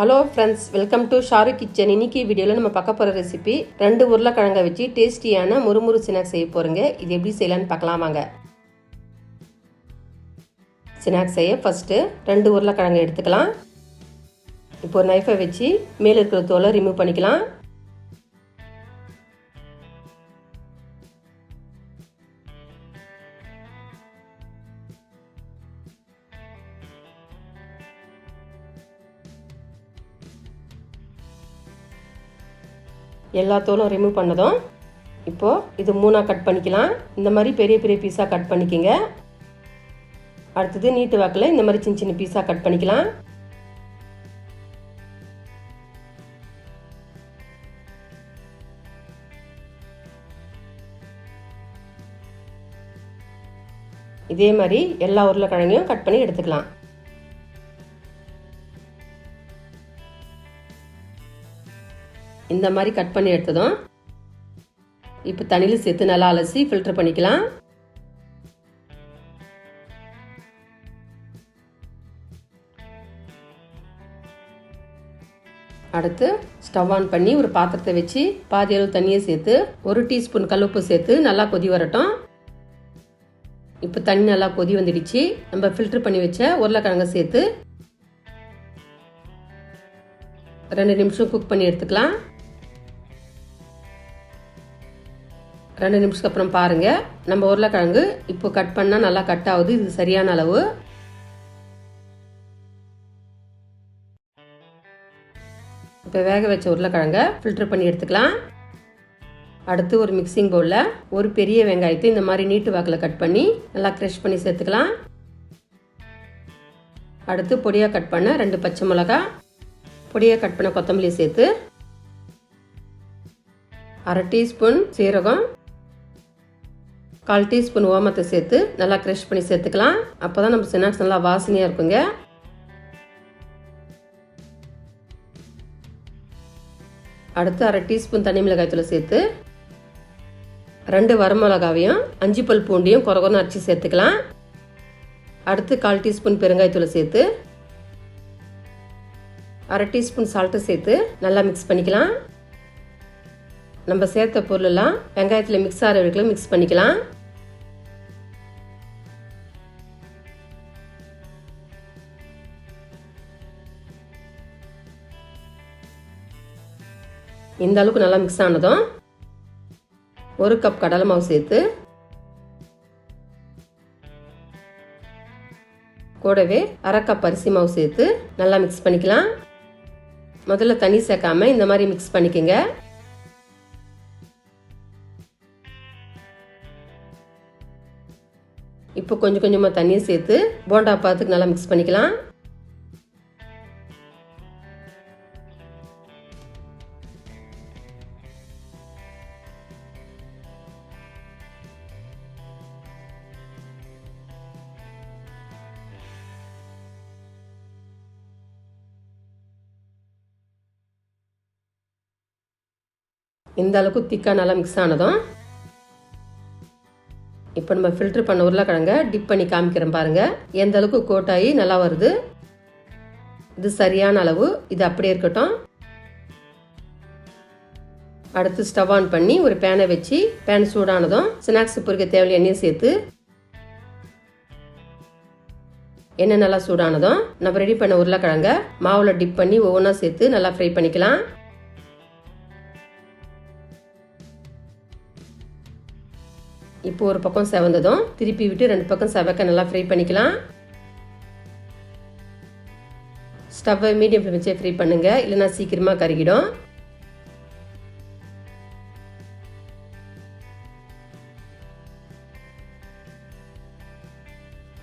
Hello friends welcome to Sharu kitchen இன்னைக்கு வீடியோவில் நம்ம பார்க்க போகிற ரெசிபி ரெண்டு உருளைக்கிழங்கை வச்சு டேஸ்டியான முறுமுறு ஸ்நாக்ஸ் செய்ய போகிறோங்க இது எப்படி செய்யலான்னு பார்க்கலாம் வாங்க. ஸ்நாக்ஸ் செய்ய ஃபஸ்ட்டு ரெண்டு உருளைக்கிழங்கு எடுத்துக்கலாம். இப்போ ஒரு நைஃபை வச்சு மேலே இருக்கிற தோலை ரிமூவ் பண்ணிக்கலாம். எல்லா தோலும் ரிமூவ் பண்ணதும் இப்போது இது மூணாக கட் பண்ணிக்கலாம். இந்த மாதிரி பெரிய பெரிய பீஸாக கட் பண்ணிக்கோங்க. அடுத்தது நீட்டு வாக்கில் இந்த மாதிரி சின்ன சின்ன பீஸாக கட் பண்ணிக்கலாம். இதே மாதிரி எல்லா உருளைக்கிழங்கையும் கட் பண்ணி எடுத்துக்கலாம். இந்த மாதிரி கட் பண்ணி எடுத்ததும் இப்போ தண்ணியில் சேர்த்து நல்லா அலசி ஃபில்டர் பண்ணிக்கலாம். அடுத்து ஸ்டவ் ஆன் பண்ணி ஒரு பாத்திரத்தை வச்சு பாதி அளவு தண்ணியை சேர்த்து ஒரு டீஸ்பூன் கல்லுப்பு சேர்த்து நல்லா கொதி வரட்டும். இப்போ தண்ணி நல்லா கொதி வந்துடுச்சு. நம்ம ஃபில்டர் பண்ணி வச்ச உருளைக்கிழங்க சேர்த்து ரெண்டு நிமிஷம் குக் பண்ணி எடுத்துக்கலாம். ரெண்டு நிமிஷத்துக்கு அப்புறம் பாருங்கள் நம்ம உருளைக்கிழங்கு இப்போ கட் பண்ணால் நல்லா கட் ஆகுது. இது சரியான அளவு. இப்போ வேக வச்ச உருளைக்கிழங்க ஃபில்டர் பண்ணி எடுத்துக்கலாம். அடுத்து ஒரு மிக்சிங் பவுலில் ஒரு பெரிய வெங்காயத்தை இந்த மாதிரி நீட்டு வாக்கில் கட் பண்ணி நல்லா க்ரஷ் பண்ணி சேர்த்துக்கலாம். அடுத்து பொடியாக கட் பண்ண ரெண்டு பச்சை மிளகா பொடியாக கட் பண்ண கொத்தமல்லி சேர்த்து அரை டீஸ்பூன் சீரகம் கால் டீஸ்பூன் ஓமத்தை சேர்த்து நல்லா க்ரஷ் பண்ணி சேர்த்துக்கலாம். அப்போ தான் நம்ம ஸ்நாக்ஸ் நல்லா வாசனையாக இருக்குங்க. அடுத்து அரை டீஸ்பூன் தனி மிளகாய்த்தூள் சேர்த்து ரெண்டு வரமிளகாவையும் அஞ்சு பல் பூண்டியும் குறகுறன்னு அரைச்சி சேர்த்துக்கலாம். அடுத்து கால் டீஸ்பூன் பெருங்காயத்தூளை சேர்த்து அரை டீஸ்பூன் சால்ட்டு சேர்த்து நல்லா மிக்ஸ் பண்ணிக்கலாம். நம்ம சேர்த்த பொருளெல்லாம் வெங்காயத்தில் மிக்ஸ் ஆகிற வரைக்கும் மிக்ஸ் பண்ணிக்கலாம். இந்த அளவுக்கு நல்லா மிக்ஸ் ஆனதும் ஒரு கப் கடலை மாவு சேர்த்து கூடவே அரை கப் அரிசி மாவு சேர்த்து நல்லா மிக்ஸ் பண்ணிக்கலாம். முதல்ல தண்ணி சேர்க்காம இந்த மாதிரி மிக்ஸ் பண்ணிக்கோங்க. இப்போ கொஞ்சம் கொஞ்சமாக தண்ணியை சேர்த்து போண்டா பாத்துக்கு நல்லா மிக்ஸ் பண்ணிக்கலாம். இந்த அளவுக்கு திக்காக நல்லா மிக்ஸ் ஆனதும் இப்போ நம்ம ஃபில்டர் பண்ண உருளைக்கிழங்க டிப் பண்ணி காமிக்கிறோம் பாருங்கள் எந்த அளவுக்கு கோட்டாகி நல்லா வருது. இது சரியான அளவு. இது அப்படியே இருக்கட்டும். அடுத்து ஸ்டவ் ஆன் பண்ணி ஒரு பேனை வச்சு பேன் சூடானதும் ஸ்நாக்ஸ் பொறிக்க தேவையான எண்ணெயை சேர்த்து எண்ணெய் நல்லா சூடானதும் நம்ம ரெடி பண்ண உருளைக்கிழங்க மாவில் டிப் பண்ணி ஒவ்வொன்றா சேர்த்து நல்லா ஃப்ரை பண்ணிக்கலாம். இப்போ ஒரு பக்கம் செவந்ததும் திருப்பி விட்டு ரெண்டு பக்கம் செவக்க நல்லா ஃப்ரை பண்ணிக்கலாம். ஸ்டவ்வை மீடியம் ஃப்ளேம் வச்சே ஃப்ரை பண்ணுங்க. இல்லைன்னா சீக்கிரமாக கருகிடும்.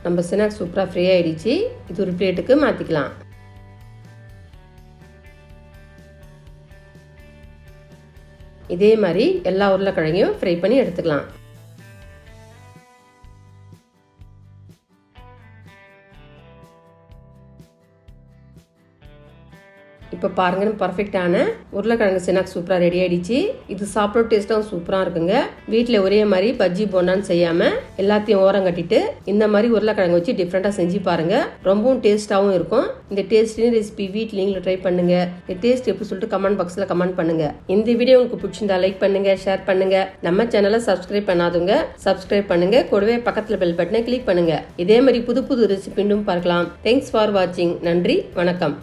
நம்ம ஸ்நாக்ஸ் சூப்பராக ஃப்ரீ ஆகிடுச்சு இது ஒரு பிளேட்டுக்கு மாற்றிக்கலாம் இதே மாதிரி எல்லா உருளைக்கிழங்கையும் ஃப்ரை பண்ணி எடுத்துக்கலாம். இப்போ பாருங்க பர்ஃபெக்டான உருளைக்கிழங்கு ஸ்நாக்ஸ் சூப்பராக ரெடி ஆயிடுச்சு. இது சாப்பிட டேஸ்ட்டாகவும் சூப்பராக இருக்குங்க. வீட்டில் ஒரே மாதிரி பஜ்ஜி போண்டான்னு செய்யாமல் எல்லாத்தையும் ஓரம் கட்டிட்டு இந்த மாதிரி உருளைக்கிழங்கு வச்சு டிஃப்ரெண்ட்டாக செஞ்சு பாருங்க. ரொம்பவும் டேஸ்ட்டாகவும் இருக்கும். இந்த டேஸ்டின் ரெசிபி வீட்டில் நீங்களும் ட்ரை பண்ணுங்க. இந்த டேஸ்ட் எப்படி சொல்லிட்டு கமெண்ட் பாக்ஸில் கமெண்ட் பண்ணுங்க. இந்த வீடியோ உங்களுக்கு பிடிச்சிருந்தா லைக் பண்ணுங்க ஷேர் பண்ணுங்க. நம்ம சேனலை சப்ஸ்கிரைப் பண்ணாதவங்க சப்ஸ்கிரைப் பண்ணுங்க. கூடவே பக்கத்தில் பெல் பட்டனை கிளிக் பண்ணுங்க. இதே மாதிரி புது புது ரெசிபி இன்னும் பார்க்கலாம். தேங்க்ஸ் ஃபார் வாட்சிங் நன்றி வணக்கம்.